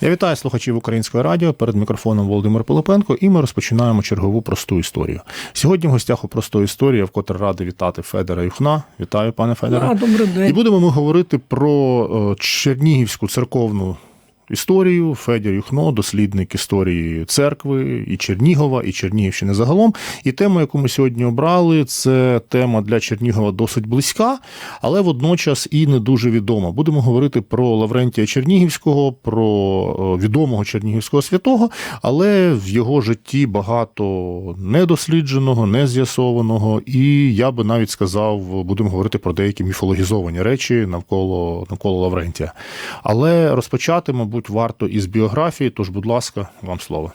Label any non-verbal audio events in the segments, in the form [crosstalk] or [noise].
Я вітаю слухачів українського радіо перед мікрофоном Володимир Пилипенко, і ми розпочинаємо чергову просту історію. Сьогодні в гостях у простої історії вкотре радий вітати Федора Юхна. Вітаю, пане Федоре. Да, добрий І будемо ми говорити про е, Чернігівську церковну історію. Федір Юхно, дослідник історії церкви і Чернігова, і Чернігівщини загалом. І тему, яку ми сьогодні обрали, це тема для Чернігова досить близька, але водночас і не дуже відома. Будемо говорити про Лаврентія Чернігівського, про е, відомого чернігівського святого, але в його житті багато недослідженого, нез'ясованого, і я би навіть сказав, будемо говорити про деякі міфологізовані речі навколо, навколо Лаврентія. Але розпочати, мабуть, варто із біографії. Тож, будь ласка, вам слово.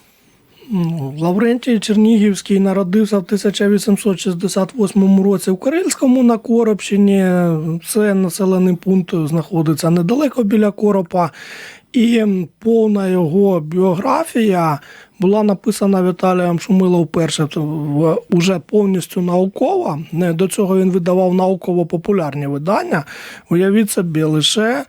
Лаврентій Чернігівський народився в 1868 році в Карельському на Коробщині. Це населений пункт знаходиться недалеко біля Коропа. І повна його біографія була написана Віталієм Шумилом вперше уже повністю наукова. До цього він видавав науково-популярні видання. Уявіть собі, лише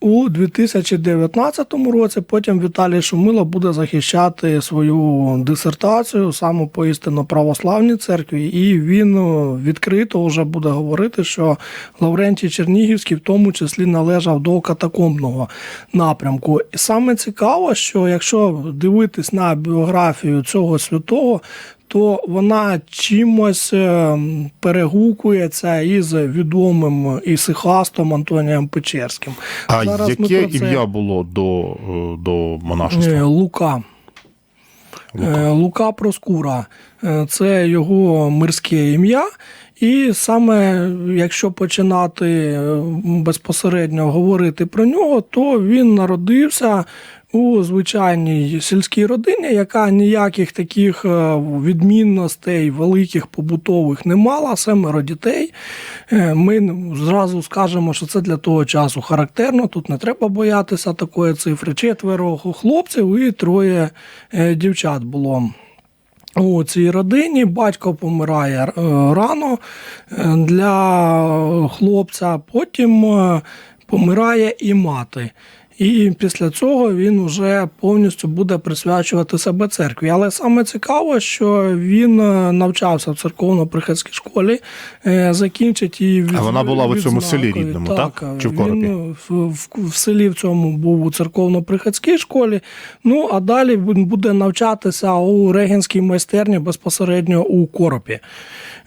у 2019 році потім Віталій Шумило буде захищати свою дисертацію саме по істинно православній церкві, і він е, відкрито вже буде говорити, що Лаврентій Чернігівський в тому числі належав до катакомбного напрямку. І саме цікаво, що якщо дивитись на біографію цього святого, то вона чимось е, перегукується із відомим ісихастом Антонієм Печерським. А Зараз яке це- ім'я було до, е, до Е, монашества? Лука. Лука. Лука Проскура. Е, Це його мирське ім'я. І саме якщо починати е, безпосередньо говорити про нього, то він народився у звичайній сільській родині, яка ніяких таких е, відмінностей великих побутових не мала, семеро дітей. Е, Ми зразу скажемо, що це для того часу характерно. Тут не треба боятися такої цифри. Четверо хлопців і троє е, дівчат було. У цій родині батько помирає рано для хлопця, потім помирає і мати. І після цього він вже повністю буде присвячувати себе церкві. Але саме цікаво, що він е, навчався в церковно-приходській школі, е, закінчить її від, А вона була в цьому селі рідному, так? Чи в він Коропі? в, в, в селі в цьому був у церковно-приходській школі. Ну а далі він буде навчатися у регенській майстерні безпосередньо у Коропі.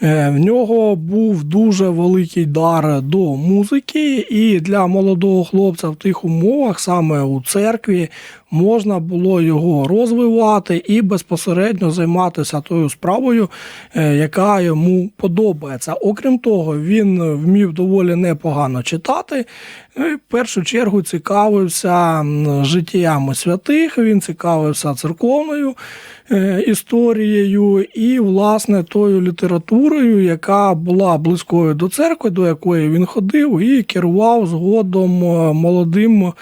Е, В нього був дуже великий дар до музики, і для молодого хлопця в тих умовах, саме у церкві, можна було його розвивати і безпосередньо займатися тою справою, е, яка йому подобається. Окрім того, він вмів доволі непогано читати. Ну, В першу чергу цікавився життями святих, він цікавився церковною е, історією і, власне, тою літературою, яка була близькою до церкви, до якої він ходив, і керував згодом е, молодим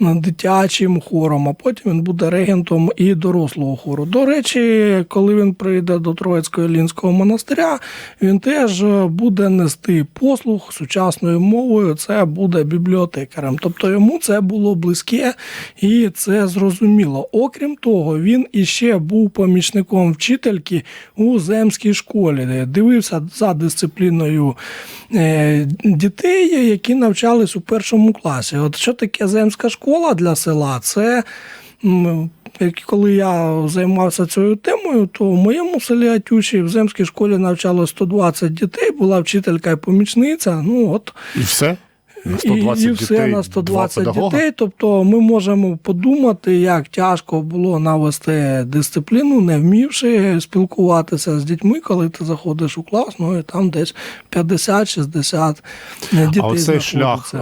дитячим хором, а потім він буде регентом і дорослого хору. До речі, коли він прийде до Троїцького Лінського монастиря, він теж буде нести послуг сучасною мовою. Це буде бібліотекарем. Тобто йому це було близьке і це зрозуміло. Окрім того, він іще був помічником вчительки у земській школі, де дивився за дисципліною е, дітей, які навчались у першому класі. От що таке земська школа для села? Це коли я займався цією темою, то в моєму селі Атюші в земській школі навчало 120 дітей, була вчителька і помічниця. Ну от І все? На і, 120 і все дітей, на 120 дітей. Тобто ми можемо подумати, як тяжко було навести дисципліну, не вмівши спілкуватися з дітьми, коли ти заходиш у клас, ну і там десь 50-60 дітей. А оцей шлях е,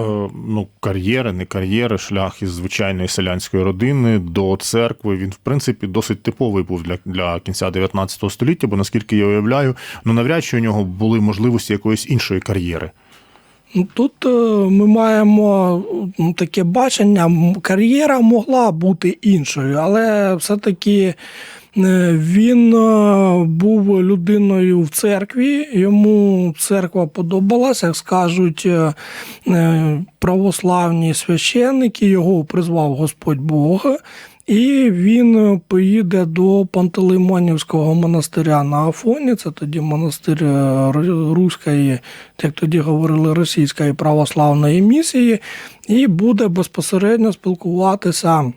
ну, кар'єри, не кар'єри, шлях із звичайної селянської родини до церкви, він, в принципі, досить типовий був для, для кінця 19 століття, бо наскільки я уявляю, ну навряд чи у нього були можливості якоїсь іншої кар'єри. Ну, Тут е, ми маємо таке бачення, кар'єра могла бути іншою, але все-таки Е, Він е, був людиною в церкві, йому церква подобалася, як скажуть православні священники, його призвав Господь Бог. І він е, поїде до Пантелеймонівського монастиря на Афоні. Це тоді монастир е, Руської, як тоді говорили, російської православної місії, і буде безпосередньо спілкуватися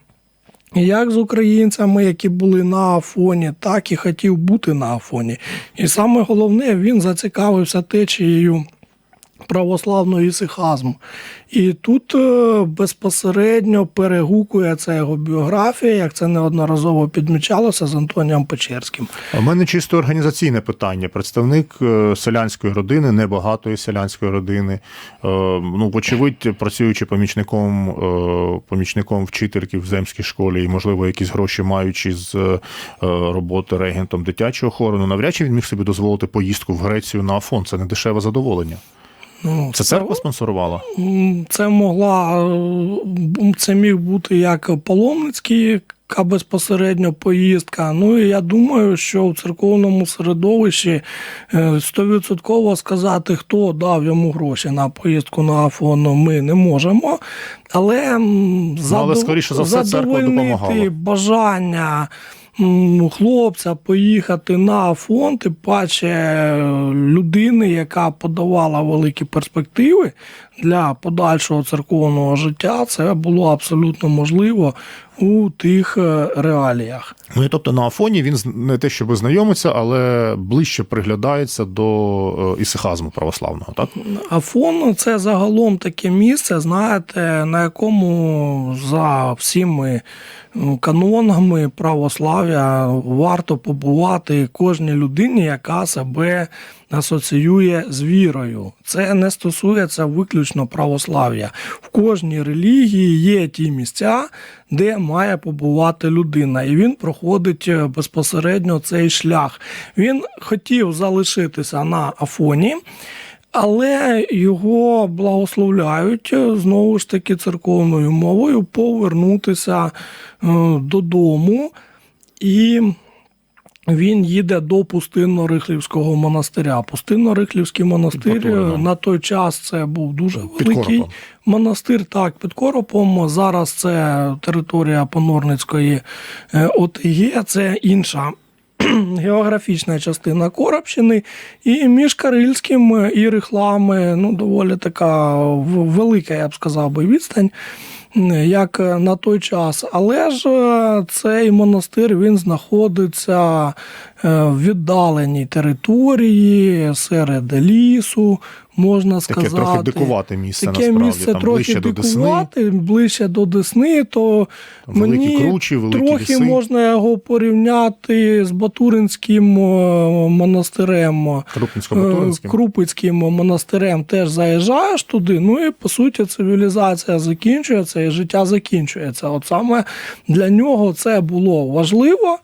як з українцями, які були на Афоні, так і хотів бути на Афоні. І саме головне, він зацікавився течією православного ісихазму. І тут е, безпосередньо перегукує це його біографія, як це неодноразово підмічалося з Антонієм Печерським. У мене чисто організаційне питання. Представник е, селянської родини, небагатої селянської родини. е, Ну, вочевидь, працюючи помічником, помічником вчительки в земській школі, і, можливо, якісь гроші маючи з роботи регентом дитячого хору, ну навряд чи він міг собі дозволити поїздку в Грецію на Афон. Це не дешеве задоволення. Ну, Це церква спонсорувала? Це могла е, це міг бути як паломницький яка безпосередньо поїздка. Ну і я думаю, що в церковному середовищі е, стовідсотково сказати, хто дав йому гроші на поїздку на Афон, ми не можемо. Але, Ну, але, задов- скоріше за все, церква допомагала. бажання. Хлопця поїхати на фонд, і паче людини, яка подавала великі перспективи для подальшого церковного життя, це було абсолютно можливо у тих е, реаліях. Ну і тобто на Афоні він не те, щоб знайомиться, але ближче приглядається до е, ісихазму православного, так? Афон це загалом таке місце, знаєте, на якому за всіми ну, канонами православ'я варто побувати кожній людині, яка себе асоціює з вірою. Це не стосується виключно православ'я. В кожній релігії є ті місця, де має побувати людина, і він проходить е, безпосередньо цей шлях. Він хотів залишитися на Афоні. Але його благословляють е, знову ж таки церковною мовою повернутися е, додому, і він їде до Пустинно-Рихлівського монастиря. Пустинно-Рихлівський монастир е, на той час це був дуже Під великий Коропом. монастир. Так, під Коропом. Зараз це територія Понорницької е, ОТГ, це інша [clears throat] географічна частина Коробщини, і між Карильським і Рихлами ну, доволі така велика, я б сказав би, відстань. Як на той час, але ж е, цей монастир він знаходиться е, в віддаленій території серед лісу, можна Таке сказати. трохи дикувате місце Таке насправді. місце там трохи ближче до Десни, дикувати, ближче до Десни, то там великі мені кручі, великі трохи ліси. можна його порівняти з Батуринським е, монастирем. Крупницько-Батуринським. Крупицьким монастирем теж заїжджаєш туди. Ну і по суті цивілізація закінчується і життя закінчується. От саме для нього це було важливо.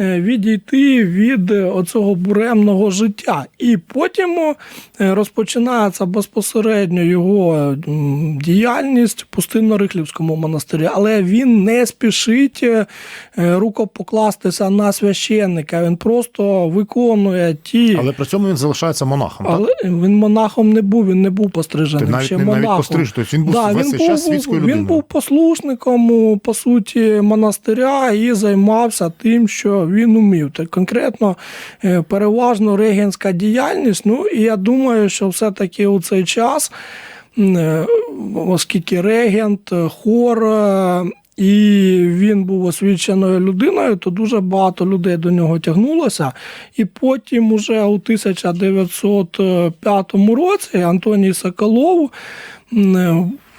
Е, Відійти від е, оцього буремного життя, і потім е, розпочинається безпосередньо його діяльність в пустинно-рихлівському монастирі, але він не спішить рукопокластися на священника. Він просто виконує ті Але при цьому він залишається монахом. так? але він монахом не був, він не був постриженим. Ти навіть ще не- навіть монахом. постриж, тобто він був да, весь він час світською Він був послушником, по суті, монастиря і займався тим, що він умів. Так конкретно, е, переважно регенська діяльність. Ну і я думаю, що все-таки у цей час, е, оскільки регент, е, хор. І він був освіченою людиною, то дуже багато людей до нього тягнулося. І потім, уже у 1905 році, Антоній Соколов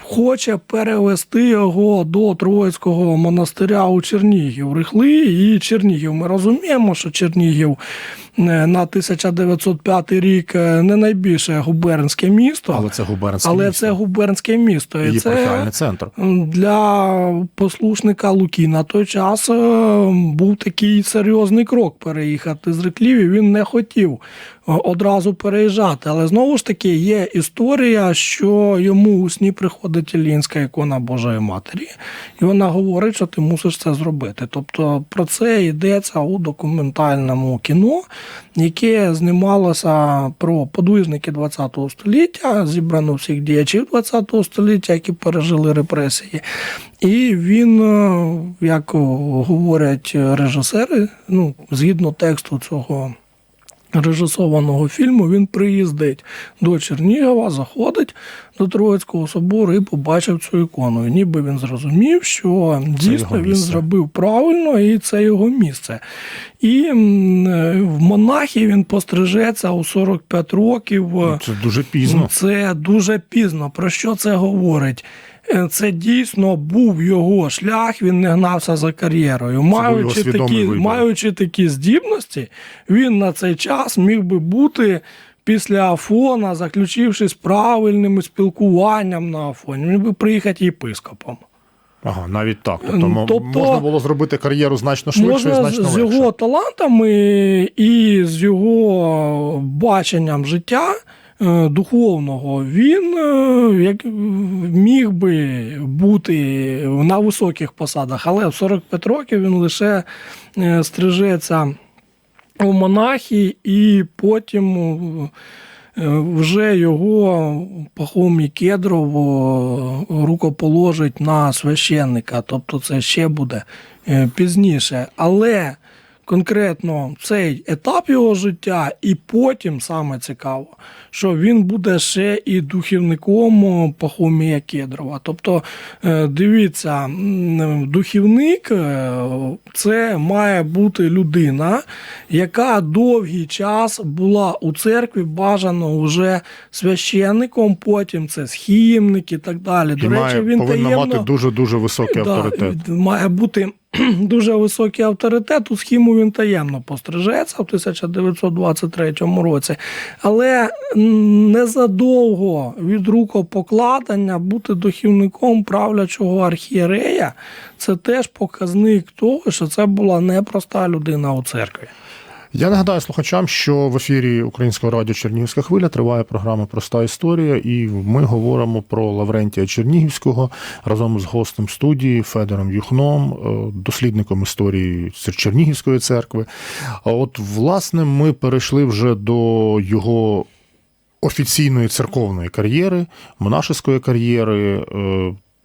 хоче перевести його до Троїцького монастиря у Чернігів, Рихли і Чернігів. Ми розуміємо, що Чернігів на 1905 рік е, не найбільше губернське місто, Але це губернське але місто. це губернське місто. І це центр. для послушника Луки на той час е, був такий серйозний крок переїхати з Рекліві. Він не хотів е, одразу переїжджати. Але знову ж таки є історія, що йому у сні приходить Іллінська ікона Божої Матері, і вона говорить, що ти мусиш це зробити. Тобто про це йдеться у документальному кіно, яке знімалося про подвижники ХХ століття, зібрано всіх діячів ХХ століття, які пережили репресії. І він, е, як говорять режисери, ну, згідно тексту цього режисованого фільму, він приїздить до Чернігова, заходить до Троїцького собору і побачив цю ікону. І ніби він зрозумів, що дійсно він зробив правильно, і це його місце. І в монахі він пострижеться у 45 років. Це дуже пізно. це дуже пізно. Про що це говорить? Е, Це дійсно був його шлях, він не гнався за кар'єрою. Маючи такі, вибір. маючи такі здібності, він на цей час міг би бути після Афона, заключившись правильним спілкуванням на Афоні, міг би приїхати єпископом. Ага, навіть так. Тобто, Тобто- можна було зробити кар'єру значно швидше Можна з значно з легше. його талантами і з його баченням життя духовного, він е, як міг би бути на високих посадах, але в 45 років він лише е, стрижеться у монахи, і потім е, вже його Пахомій Кедров рукоположить на священника, тобто це ще буде е, пізніше. Але конкретно цей етап його життя, і потім саме цікаво, що він буде ще і духівником Пахомія Кедрова. Тобто, е, дивіться, духівник е, це має бути людина, яка довгий час була у церкві, бажано вже священником, потім це схімник і так далі. І До має, він повинно таємно... мати дуже-дуже високий Да, авторитет. Має бути [clears throat] дуже високий авторитет. У схіму він таємно пострижеться в 1923 році. Але незадовго від рукопокладення бути духівником правлячого архієрея це теж показник того, що це була непроста людина у церкві. Я нагадаю слухачам, що в ефірі Українського радіо Чернігівська хвиля триває програма Проста історія, і ми говоримо про Лаврентія Чернігівського разом з гостем студії Федором Юхном, е, дослідником історії Чернігівської церкви. А от, власне, ми перейшли вже до його офіційної церковної кар'єри, монашеської кар'єри.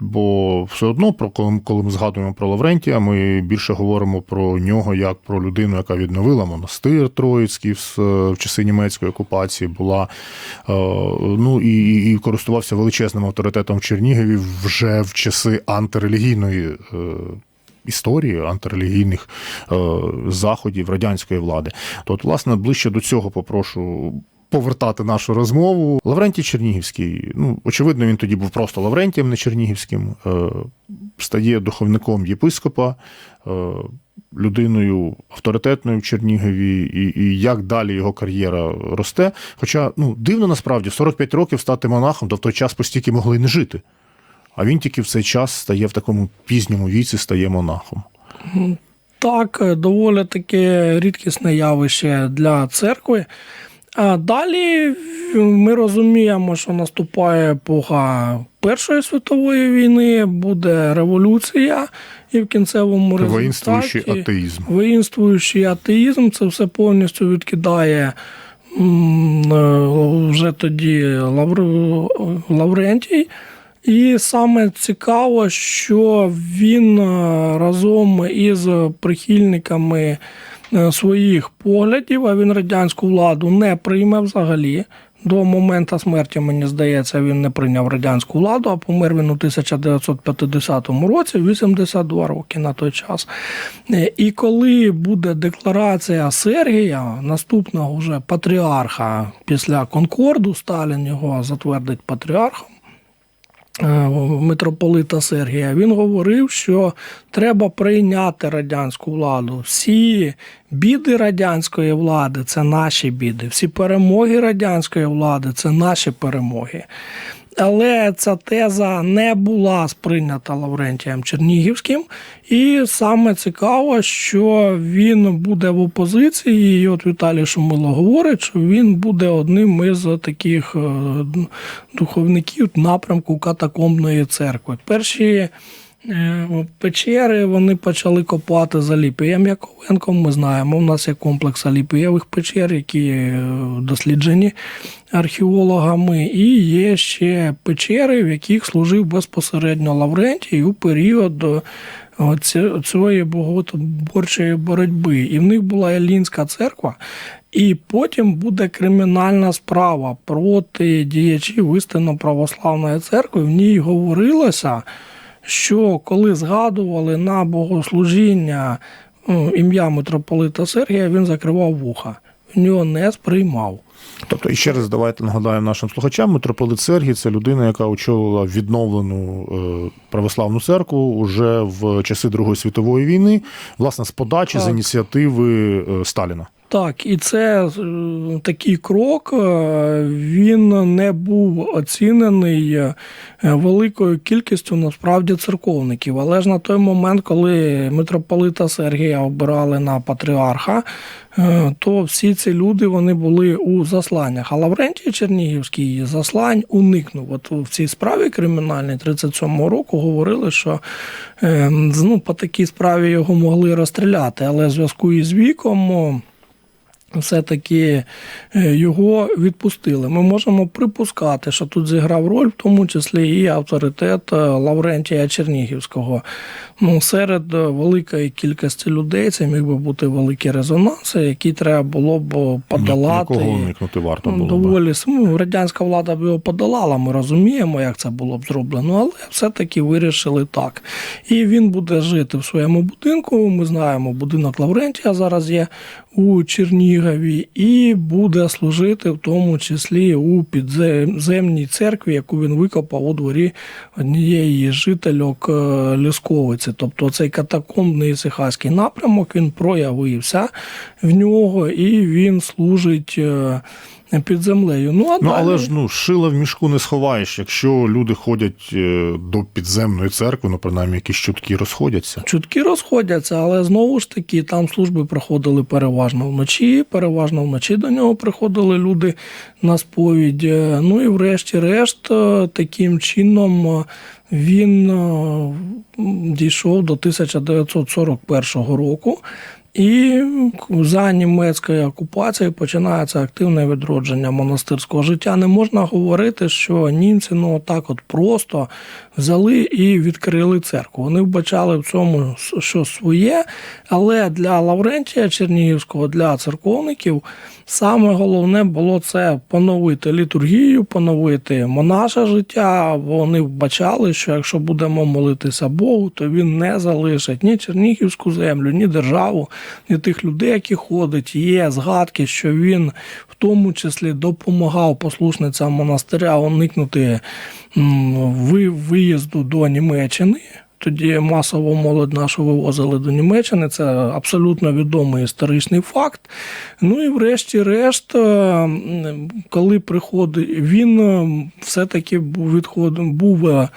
Бо все одно, про коли, ми згадуємо про Лаврентія, ми більше говоримо про нього як про людину, яка відновила монастир Троїцький в часи німецької окупації, була е, ну і, і користувався величезним авторитетом в Чернігові вже в часи антирелігійної. е, Історії антирелігійних е, заходів радянської влади. То, от, власне, ближче до цього попрошу повертати нашу розмову. Лаврентій Чернігівський, ну, очевидно, він тоді був просто Лаврентієм, не Чернігівським, е, стає духовником єпископа, е, людиною авторитетною в Чернігові, і, і як далі його кар'єра росте. Хоча ну, дивно насправді, 45 років стати монахом, то в той час постільки могли не жити. А він тільки в цей час стає в такому пізньому віці, стає монахом. Так, доволі таке рідкісне явище для церкви. А далі ми розуміємо, що наступає епоха Першої світової війни, буде революція, і в кінцевому Воїнствуючий атеїзм. воїнствуючий атеїзм це все повністю відкидає е, вже тоді Лавр- Лаврентій. І саме цікаво, що він е, разом із прихильниками е, своїх поглядів, а він радянську владу не прийме взагалі. До моменту смерті, мені здається, він не прийняв радянську владу, а помер він у 1950 році, 82 роки на той час. Е, І коли буде декларація Сергія, наступного вже патріарха після Конкорду, Сталін його затвердить патріархом. Е, митрополита Сергія, він говорив, що треба прийняти радянську владу. Всі біди радянської влади це наші біди, всі перемоги радянської влади це наші перемоги. Але ця теза не була сприйнята Лаврентієм Чернігівським, і саме цікаво, що він буде в опозиції. І от Віталій Шумило говорить, що він буде одним із таких е, духовників напрямку катакомбної церкви. Перші печери вони почали копати за Ліпієм Яковенком. Ми знаємо, у нас є комплекс Аліпієвих печер, які е, досліджені археологами, і є ще печери, в яких служив безпосередньо Лаврентій у період е, цієї боготоборчої боротьби. І в них була Елінська церква. І потім буде кримінальна справа проти діячів істинно православної церкви. В ній говорилося, що коли згадували на богослужіння ну, ім'я митрополита Сергія, він закривав вуха. Він його не сприймав. Тобто, і ще раз давайте нагадаємо нашим слухачам, митрополит Сергій це людина, яка очолила відновлену е, православну церкву уже в часи Другої світової війни, власне, з подачі з ініціативи е, Сталіна. Так, і це е, такий крок. е, Він не був оцінений е, великою кількістю насправді церковників. Але ж на той момент, коли митрополита Сергія обирали на патріарха, то всі ці люди вони були у засланнях. А Лаврентій Чернігівський заслань уникнув. От в цій справі кримінальній 37-го року говорили, що е, ну, по такій справі його могли розстріляти, але в зв'язку із віком. Все-таки е, його відпустили. Ми можемо припускати, що тут зіграв роль, в тому числі і авторитет е, Лаврентія Чернігівського. Ну, серед е, великої кількості людей це міг би бути великий резонанс, який треба було б подолати. Уникнути варто Ну, було. Доволі ну, радянська влада б його подолала. Ми розуміємо, як це було б зроблено, але все-таки вирішили так. І він буде жити в своєму будинку. Ми знаємо, будинок Лаврентія зараз є у Чернігові, і буде служити в тому числі у підземній церкві, яку він викопав у дворі однієї із жительок е, Лісковиці. Тобто цей катакомбний сихаський напрямок він проявився в нього, і він служить. Під землею. Ну, а Ну, далі... але ж ну, шила в мішку не сховаєш, якщо люди ходять е, до підземної церкви, ну принаймні якісь чутки розходяться. Чутки розходяться, але знову ж таки там служби проходили переважно вночі. Переважно вночі до нього приходили люди на сповідь. Е, Ну і врешті-решт, е, таким чином він дійшов до 1941 року. І за німецької окупації починається активне відродження монастирського життя. Не можна говорити, що німці ну так от просто взяли і відкрили церкву. Вони вбачали в цьому що своє, але для Лаврентія Чернігівського, для церковників, саме головне було це поновити літургію, поновити монаше життя. Вони вбачали, що якщо будемо молитися Богу, то він не залишить ні Чернігівську землю, ні державу, ні тих людей, які ходять. Є згадки, що він в тому числі допомагав послушницям монастиря уникнути виїзду до Німеччини. Тоді масово молодь нашу вивозили до Німеччини. Це абсолютно відомий історичний факт. Ну і врешті-решт, е, коли приходить, він е, все-таки був відходив, був.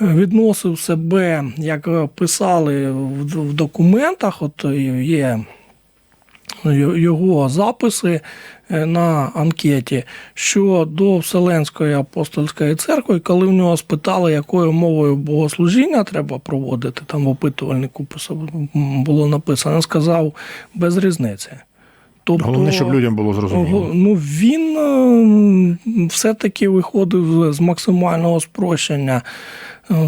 Відносив себе, як писали в документах, от є його записи е, на анкеті, що до Вселенської апостольської церкви, коли в нього спитали, якою мовою богослужіння треба проводити, там в опитувальнику було написано, він сказав без різниці. Тобто, Головне, щоб людям було зрозуміло. Ну, він е, все-таки виходив з максимального спрощення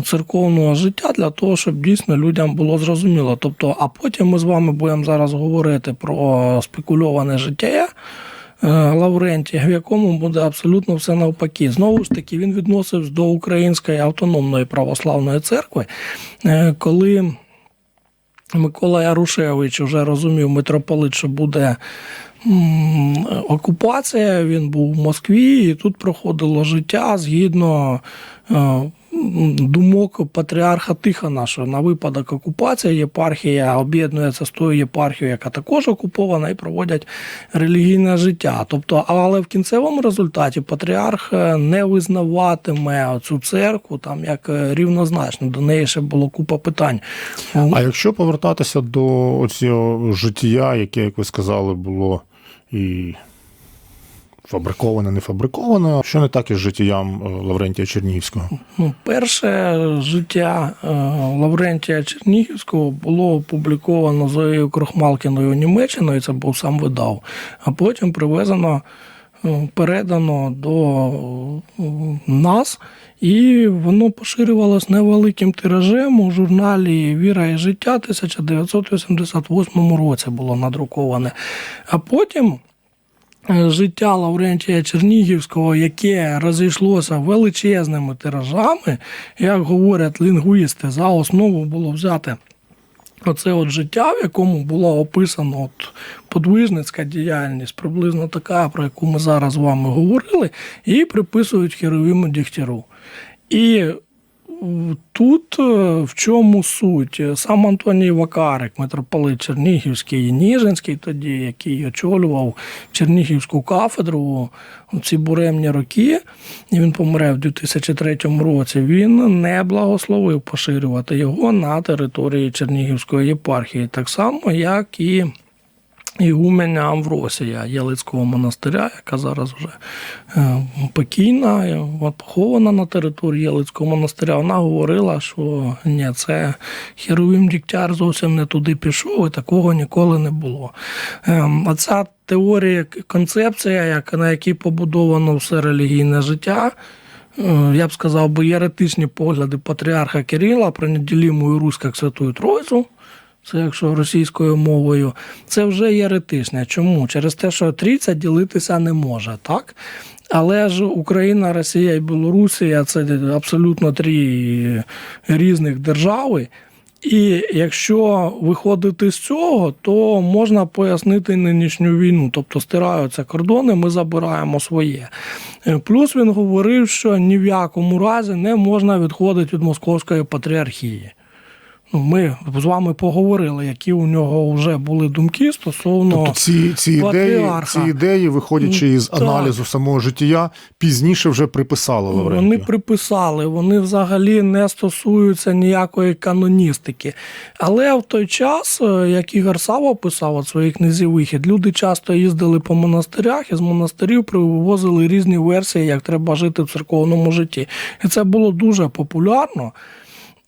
церковного життя для того, щоб дійсно людям було зрозуміло. Тобто, а потім ми з вами будемо зараз говорити про спекульоване життя. е, Лаврентія, в якому буде абсолютно все навпаки. Знову ж таки, він відносився до Української автономної православної церкви, е, коли Микола Ярушевич вже розумів митрополит, що буде окупація. Він був в Москві, і тут проходило життя згідно е, думок патріарха Тихона, що на випадок окупації єпархія об'єднується з тою єпархією, яка також окупована, і проводять релігійне життя. Тобто, але в кінцевому результаті патріарх е, не визнаватиме цю церкву там як е, рівнозначно. До неї ще було купа питань. А якщо повертатися до цього життя, яке, як ви сказали, було і фабриковане, не фабриковане, що не так із життям е, Лаврентія Чернігівського? Ну, перше життя е, Лаврентія Чернігівського було опубліковано Зоєю Крохмалкіною Німеччиною, це був сам видав, а потім привезено, е, передано до нас, і воно поширювалось невеликим тиражем у журналі Віра і життя 1988 році було надруковане. А потім життя Лаврентія Чернігівського, яке розійшлося величезними тиражами, як говорять лінгвісти, за основу було взяти. Оце от життя, в якому була описана от подвижницька діяльність, приблизно така, про яку ми зараз з вами говорили, і приписують Херовіму Дігтяру. І тут е, в чому суть? Сам Антоній Вакарик, митрополит Чернігівський і Ніжинський, тоді, який очолював Чернігівську кафедру у ці буремні роки, і він помре в 2003 році. Він не благословив поширювати його на території Чернігівської єпархії, так само, як і Ігуменя Амвросія Єлицького монастиря, яка зараз вже е, покійна, е, похована на території Єлицького монастиря. Вона говорила, що ні, це Херовим Дігтяр зовсім не туди пішов, і такого ніколи не було. Ем, А ця теорія, концепція, на якій побудовано все релігійне життя. е, Я б сказав, би єретичні погляди патріарха Кирила про неділіму Русь як Святую Тройцю. Це якщо російською мовою, це вже єретичне. Чому? Через те, що трійця ділитися не може, так? Але ж Україна, Росія і Білорусія це абсолютно три різних держави. І якщо виходити з цього, то можна пояснити нинішню війну. Тобто стираються кордони, ми забираємо своє. Плюс він говорив, що ні в якому разі не можна відходити від московської патріархії. Ну, ми з вами поговорили, які у нього вже були думки стосовно Тобто ці, ці, ідеї, ці ідеї, виходячи із Так. аналізу самого життя, пізніше вже приписали Лаврентію. Вони приписали, вони взагалі не стосуються ніякої каноністики. Але в той час, е, як Ігор Сава писав у своїй книзі Вихід, люди часто їздили по монастирях і з монастирів привозили різні версії, як треба жити в церковному житті. І це було дуже популярно.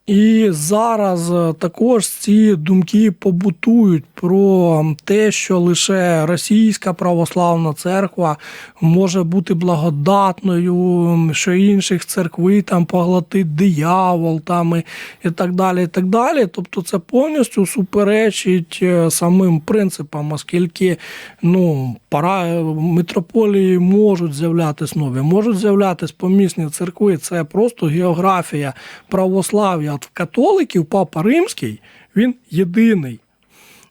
І зараз е, також ці думки побутують про те, що лише російська православна церква може бути благодатною, що інших церкви там поглотить диявол там і, і так далі. і так далі. Тобто це повністю суперечить е, самим принципам, оскільки ну, пара митрополії можуть з'являтися нові, можуть з'являтися помісні церкви. Це просто географія православ'я. От в католиків Папа Римський він єдиний.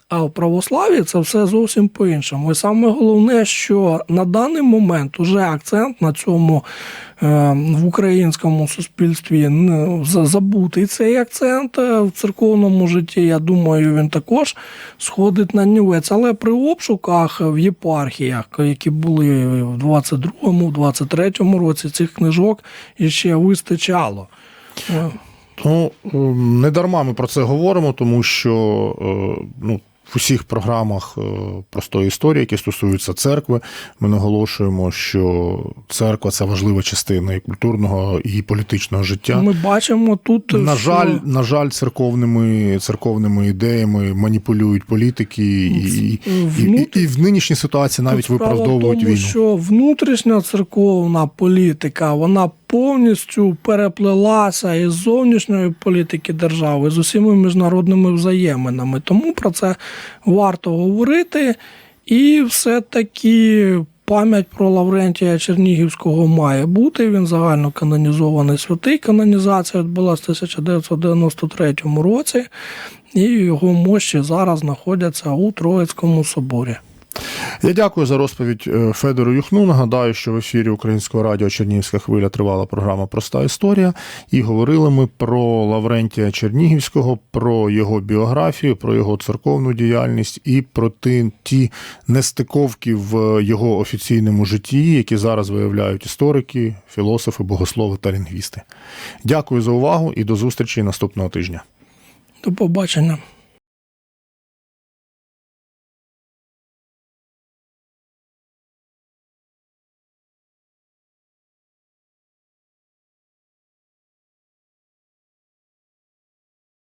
А в православі це все зовсім по-іншому. І саме головне, що на даний момент уже акцент на цьому е, в українському суспільстві забутий цей акцент е, в церковному житті. Я думаю, він також сходить на нівець. Але при обшуках в єпархіях, які були в 22-му, в 23-му році, цих книжок іще вистачало. Е, Ну, ем, не дарма ми про це говоримо, тому що е, ну, в усіх програмах е, простої історії, які стосуються церкви, ми наголошуємо, що церква це важлива частина і культурного, і політичного життя. Ми бачимо тут На що- жаль, на жаль, церковними, церковними ідеями маніпулюють політики, і, і, і, і, і в нинішній ситуації навіть Тут виправдовують тому, війну. що внутрішня церковна політика вона повністю переплелася із зовнішньої політики держави з усіма міжнародними взаєминами. Тому про це варто говорити. І все-таки пам'ять про Лаврентія Чернігівського має бути. Він загально канонізований святий. Канонізація відбулася в 1993 році, і його мощі зараз знаходяться у Троїцькому соборі. Я дякую за розповідь е, Федору Юхну. Нагадаю, що в ефірі Українського радіо Чернігівська хвиля тривала програма Проста історія. І говорили ми про Лаврентія Чернігівського, про його біографію, про його церковну діяльність і про ті, ті нестиковки в його офіційному житті, які зараз виявляють історики, філософи, богослови та лінгвісти. Дякую за увагу і до зустрічі наступного тижня. До побачення.